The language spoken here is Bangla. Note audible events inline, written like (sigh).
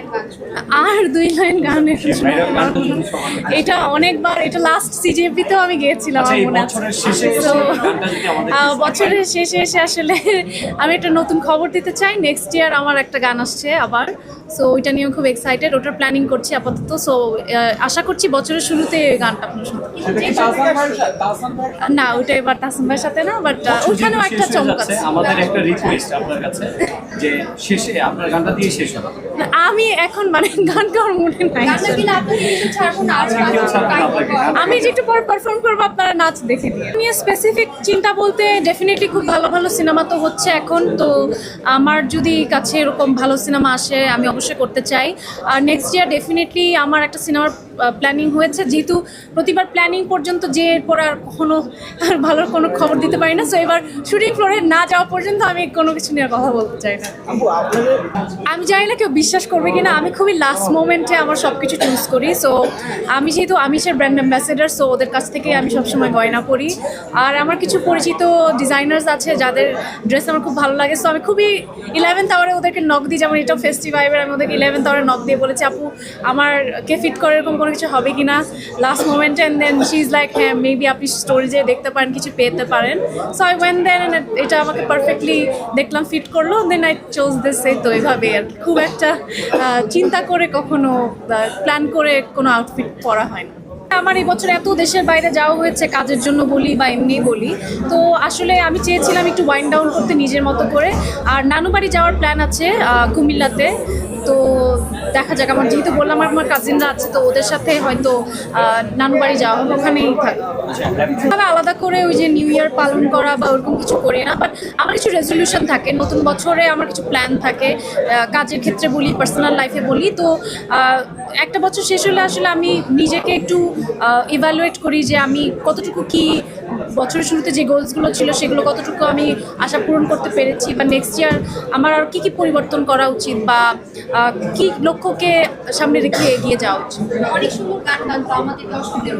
লাইন গান শুনলাম আর দুই লাইন সবাই- এটা অনেকবার এটা লাস্ট সিজিএফবিতেও আমি গিয়েছিলাম আচ্ছা, আমার মনে আছে। বছরের শেষে এসে আসলে (laughs) আমি একটা নতুন খবর দিতে চাই। নেক্সট ইয়ার আমার একটা গান আসছে আবার। সো ওইটা নিয়ে খুব এক্সাইটেড ওটার প্ল্যানিং করছি আপাতত। সো আশা করছি বছরের শুরুতে গানটা আপনার শুনতে? না ওটা এবার তাসিম ভাইয়ের সাথে না বাট ওখানেও একটা চমক আছে। আমাদের একটা (laughs) রিকোয়েস্ট আপনার কাছে যে শেষে আপনার গানটা দিয়ে শেষ হবে। আমি এখন মানে গান গাওয়ার মনে নাই। আমি যে একটু পর পারফর্ম করব আপনারা নাচ দেখে নিয়ে স্পেসিফিক চিন্তা বলতে ডেফিনেটলি খুব ভালো ভালো সিনেমা তো হচ্ছে এখন তো আমার যদি কাছে এরকম ভালো সিনেমা আসে আমি অবশ্যই করতে চাই। আর নেক্সট ইয়ার ডেফিনেটলি আমার একটা সিনেমার প্ল্যানিং হয়েছে। যেহেতু প্রতিবার প্ল্যানিং পর্যন্ত যে এরপর আর কখনো ভালো কোনো খবর দিতে পারি না। সো এবার শুটিং ফ্লোরে না যাওয়া পর্যন্ত আমি কোনো কিছু নিয়ে কথা বলতে চাই না। আমি জানি না কেউ বিশ্বাস করবে কিনা আমি খুবই লাস্ট মোমেন্টে আমার সব কিছু চুজ করি। সো আমি যেহেতু আমিষের ব্র্যান্ড অ্যাম্বাসেডার সো ওদের কাছ থেকে আমি সবসময় গয়না পরি। আর আমার কিছু পরিচিত ডিজাইনার্স আছে যাদের ড্রেস আমার খুব ভালো লাগে। সো আমি খুবই ইলেভেন্থ আওয়ারে ওদেরকে নক দিই। যেমন এটা ফেস্টিভাইবের আমি ওদেরকে ইলেভেন্থ আওয়ারে নক দিয়ে বলেছি আপু আমার কে ফিট করে এরকম কোনো কিছু হবে কিনা লাস্ট মোমেন্টে and then she is like হ্যাঁ মেবি আপনি স্টোরেজে দেখতে পারেন, কিছু পেতে পারেন। সো আই ওয়েন দেন এটা আমাকে পারফেক্টলি দেখলাম ফিট করল দেন আই চোজ দিস এই তো এইভাবে আর কি। খুব একটা চিন্তা করে কখনো প্ল্যান করে কোনো আউটফিট পরা হয় না আমার এই বছর এত দেশের বাইরে যাওয়া হয়েছে, কাজের জন্য বলি বা এমনি বলি। তো আসলে আমি চেয়েছিলাম একটু ওয়াইন্ড ডাউন করতে নিজের মতো করে। আর নানুবাড়ি যাওয়ার প্ল্যান আছে কুমিল্লাতে। তো দেখা যাক। আমার যেহেতু বললাম আমার কাজিনরা আছে তো ওদের সাথে হয়তো আহ, নানু বাড়ি যাওয়া হবে ওখানেই থাকব। তবে আলাদা করে ওই যে নিউ ইয়ার পালন করা বা ওরকম কিছু করি না বাট আমার কিছু রেজলিউশন থাকে। নতুন বছরে আমার কিছু প্ল্যান থাকে। কাজের ক্ষেত্রে বলি পার্সোনাল লাইফে বলি। তো একটা বছর শেষ হলে আসলে আমি নিজেকে একটু ইভ্যালুয়েট করি যে আমি কতটুকু কি বছরের শুরুতে যে গোলসগুলো ছিল সেগুলো কতটুকু আমি আশা পূরণ করতে পেরেছি বা নেক্সট ইয়ার আমার আর কী কী পরিবর্তন করা উচিত বা কী লক্ষ্যকে সামনে রেখে এগিয়ে যাওয়া উচিত? অনেক সুন্দর গান গান আমাদের দর্শকদের